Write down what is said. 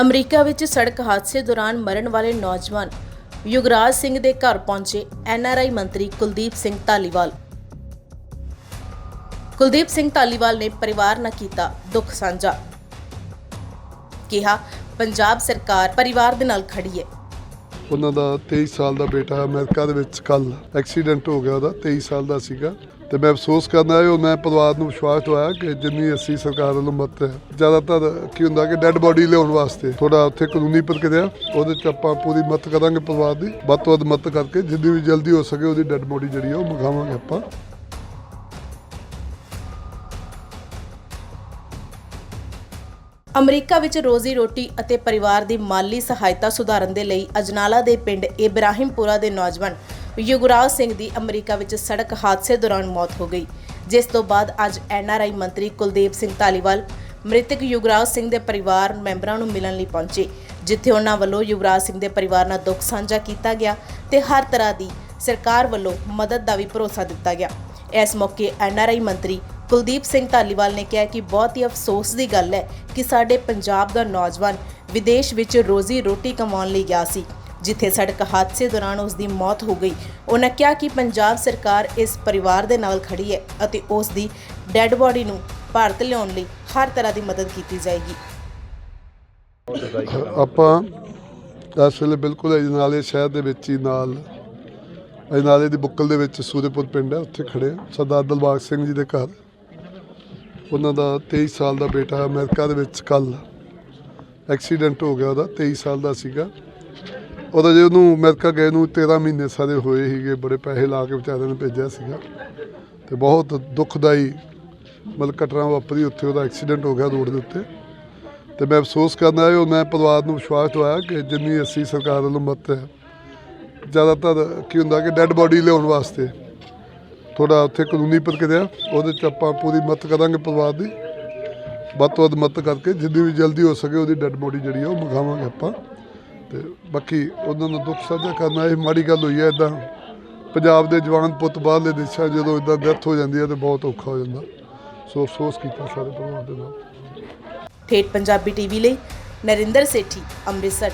America ਵਿੱਚ ਸੜਕ ਹਾਦਸੇ ਦੌਰਾਨ ਮਰਨ ਵਾਲੇ ਨੌਜਵਾਨ ਯੁਗਰਾਜ ਸਿੰਘ ਦੇ ਘਰ ਪਹੁੰਚੇ ਐਨਆਰਆਈ ਮੰਤਰੀ ਕੁਲਦੀਪ ਸਿੰਘ ਧਾਲੀਵਾਲ। ਕੁਲਦੀਪ ਸਿੰਘ ਧਾਲੀਵਾਲ ਨੇ ਪਰਿਵਾਰ ਨਾਲ ਕੀਤਾ ਦੁੱਖ ਸਾਂਝਾ। ਕਿਹਾ, ਪੰਜਾਬ ਸਰਕਾਰ ਪਰਿਵਾਰ ਦੇ ਨਾਲ ਖੜੀ ਹੈ। ਉਹਨਾਂ ਦਾ 23 ਸਾਲ ਦਾ ਬੇਟਾ ਅਮਰੀਕਾ ਦੇ ਵਿੱਚ ਕੱਲ ਐਕਸੀਡੈਂਟ ਹੋ ਗਿਆ, ਉਹਦਾ 23 ਸਾਲ ਦਾ ਸੀਗਾ। ਤੇ ਮੈਂ ਅਫਸੋਸ ਕਰਨਾ ਹੈ, ਉਹ ਮੈਂ ਪਰਿਵਾਰ ਨੂੰ ਵਿਸ਼ਵਾਸ ਦਵਾਇਆ ਕਿ ਜਿੰਨੀ ਅਸੀਂ ਸਰਕਾਰ ਵੱਲੋਂ ਮਤ ਹੈ, ਜ਼ਿਆਦਾਤਰ ਕੀ ਹੁੰਦਾ ਕਿ ਡੈੱਡ ਬੋਡੀ ਲਿਆਉਣ ਵਾਸਤੇ ਥੋੜਾ ਉੱਥੇ ਕਾਨੂੰਨੀ ਪ੍ਰਕਿਰਿਆ, ਉਹਦੇ ਚ ਆਪਾਂ ਪੂਰੀ ਮਦਦ ਕਰਾਂਗੇ ਪਰਿਵਾਰ ਦੀ, ਵੱਧ ਤੋਂ ਵੱਧ ਮਦਦ ਕਰਕੇ, ਜਿੰਨੀ ਵੀ ਜਲਦੀ ਹੋ ਸਕੇ ਉਹਦੀ ਡੈੱਡ ਬੋਡੀ ਜਿਹੜੀ ਆ, ਉਹ ਮੰਗਾਵਾਂਗੇ ਆਪਾਂ। ਅਮਰੀਕਾ ਵਿੱਚ ਰੋਜ਼ੀ ਰੋਟੀ ਅਤੇ ਪਰਿਵਾਰ ਦੀ ਮਾਲੀ ਸਹਾਇਤਾ ਸੁਧਾਰਨ ਦੇ ਲਈ ਅਜਨਾਲਾ ਦੇ ਪਿੰਡ ਇਬਰਾਹਿਮਪੁਰਾ ਦੇ ਨੌਜਵਾਨ ਯੁਗਰਾਜ ਸਿੰਘ ਦੀ ਅਮਰੀਕਾ ਵਿੱਚ ਸੜਕ ਹਾਦਸੇ ਦੌਰਾਨ ਮੌਤ ਹੋ ਗਈ, ਜਿਸ ਤੋਂ ਬਾਅਦ ਅੱਜ ਐਨਆਰਆਈ ਮੰਤਰੀ ਕੁਲਦੀਪ ਸਿੰਘ ਧਾਲੀਵਾਲ, ਮ੍ਰਿਤਕ ਯੁਗਰਾਜ ਸਿੰਘ ਦੇ ਪਰਿਵਾਰ ਮੈਂਬਰਾਂ ਨੂੰ ਮਿਲਣ ਲਈ ਪਹੁੰਚੇ, ਜਿੱਥੇ ਉਹਨਾਂ ਵੱਲੋਂ ਯੁਗਰਾਜ ਸਿੰਘ ਦੇ ਪਰਿਵਾਰ ਨਾਲ ਦੁੱਖ ਸਾਂਝਾ ਕੀਤਾ ਗਿਆ ਤੇ ਹਰ ਤਰ੍ਹਾਂ ਦੀ ਸਰਕਾਰ ਵੱਲੋਂ ਮਦਦ ਦਾ ਵੀ ਭਰੋਸਾ ਦਿੱਤਾ ਗਿਆ। ਇਸ ਮੌਕੇ ਐਨਆਰਆਈ ਮੰਤਰੀ ਕੁਲਦੀਪ ਸਿੰਘ ਧਾਲੀਵਾਲ ਨੇ ਕਿਹਾ ਕਿ ਬਹੁਤ ਹੀ ਅਫਸੋਸ ਦੀ ਗੱਲ ਹੈ ਕਿ ਸਾਡੇ ਪੰਜਾਬ ਦਾ ਨੌਜਵਾਨ ਵਿਦੇਸ਼ ਵਿੱਚ ਰੋਜ਼ੀ ਰੋਟੀ ਕਮਾਉਣ ਲਈ ਗਿਆ ਸੀ, ਜਿੱਥੇ ਸੜਕ ਹਾਦਸੇ ਦੌਰਾਨ ਉਸ ਦੀ ਮੌਤ ਹੋ ਗਈ। ਉਹਨਾਂ ਕਿਹਾ ਕਿ ਪੰਜਾਬ ਸਰਕਾਰ ਇਸ ਪਰਿਵਾਰ ਦੇ ਨਾਲ ਖੜੀ ਹੈ ਅਤੇ ਉਸ ਦੀ ਡੈੱਡ ਬੋਡੀ ਨੂੰ ਭਾਰਤ ਲਿਆਉਣ ਲਈ ਹਰ ਤਰ੍ਹਾਂ ਦੀ ਮਦਦ ਕੀਤੀ ਜਾਏਗੀ। ਆਪਾਂ ਇਸ ਵੇਲੇ ਬਿਲਕੁਲ ਅਜਨਾਲੇ ਸ਼ਹਿਰ ਦੇ ਵਿੱਚ ਹੀ ਨਾਲ ਅਜਨਾਲੇ ਦੀ ਬੁੱਕਲ ਦੇ ਵਿੱਚ ਸੂਰੇਪੁਰ ਪਿੰਡ ਹੈ, ਉੱਥੇ ਖੜੇ ਸਰਦਾਰ ਦਿਲਬਾਗ ਸਿੰਘ ਜੀ ਦੇ ਘਰ। ਉਹਨਾਂ ਦਾ 23 ਸਾਲ ਦਾ ਬੇਟਾ ਅਮਰੀਕਾ ਦੇ ਵਿੱਚ ਕੱਲ ਐਕਸੀਡੈਂਟ ਹੋ ਗਿਆ ਉਹਦਾ 23 ਸਾਲ ਦਾ ਸੀਗਾ। ਉਹਦਾ ਜੇ ਉਹਨੂੰ ਅਮਰੀਕਾ ਗਏ ਨੂੰ 13 ਮਹੀਨੇ ਸਾਰੇ ਹੋਏ ਸੀਗੇ, ਬੜੇ ਪੈਸੇ ਲਾ ਕੇ ਵਿਚਾਰਿਆਂ ਨੇ ਭੇਜਿਆ ਸੀਗਾ। ਤੇ ਬਹੁਤ ਦੁਖਦਾਈ ਮਤਲਬ ਘਟਨਾ ਵਾਪਰੀ, ਉੱਥੇ ਉਹਦਾ ਐਕਸੀਡੈਂਟ ਹੋ ਗਿਆ ਰੋਡ ਦੇ ਉੱਤੇ। ਤੇ ਮੈਂ ਅਫਸੋਸ ਕਰਦਾ ਹੈ ਉਹ ਮੈਂ ਪਰਿਵਾਰ ਨੂੰ ਵਿਸ਼ਵਾਸ ਦਵਾਇਆ ਕਿ ਜਿੰਨੀ ਅਸੀਂ ਸਰਕਾਰ ਵੱਲੋਂ ਮਦਦ ਹੈ, ਜ਼ਿਆਦਾਤਰ ਕੀ ਹੁੰਦਾ ਕਿ ਡੈੱਡ ਬੋਡੀ ਲਿਆਉਣ ਵਾਸਤੇ। ਥੋੜਾ ਉੱਥੇ ਕਾਨੂੰਨੀ ਪ੍ਰਕਿਰਿਆ, ਉਹਦੇ ਚ ਆਪਾਂ ਪੂਰੀ ਮਦਦ ਕਰਾਂਗੇ ਪਰਿਵਾਰ ਦੀ। ਵੱਧ ਤੋਂ ਵੱਧ ਮਦਦ ਕਰਕੇ, ਜਿੰਨੀ ਵੀ ਜਲਦੀ ਹੋ ਸਕੇ ਉਹਦੀ ਡੈੱਡ ਬੋਡੀ ਜਿਹੜੀ ਆ ਉਹ ਮੰਗਾਵਾਂਗੇ ਆਪਾਂ। ਤੇ ਬਾਕੀ ਉਹਨਾਂ ਨੂੰ ਦੁੱਖ ਸਾਂਝਾ ਕਰਨਾ, ਇਹ ਮਾੜੀ ਗੱਲ ਹੋਈ ਹੈ ਇਦਾਂ ਪੰਜਾਬ ਦੇ ਜਵਾਨ ਪੁੱਤ ਬਾਹਰਲੇ ਦੇਸ਼ਾਂ ਜਦੋਂ ਇਦਾਂ ਡੈਥ ਹੋ ਜਾਂਦੀ ਹੈ ਤੇ ਬਹੁਤ ਔਖਾ ਹੋ ਜਾਂਦਾ। ਸੋ ਅਫਸੋਸ ਕੀਤਾ ਸਾਰੇ ਪਰਿਵਾਰ ਦੇ ਨਾਲ। ਠੇਠ ਪੰਜਾਬੀ ਟੀਵੀ ਲਈ ਨਰਿੰਦਰ ਸੇਠੀ, ਅੰਮ੍ਰਿਤਸਰ।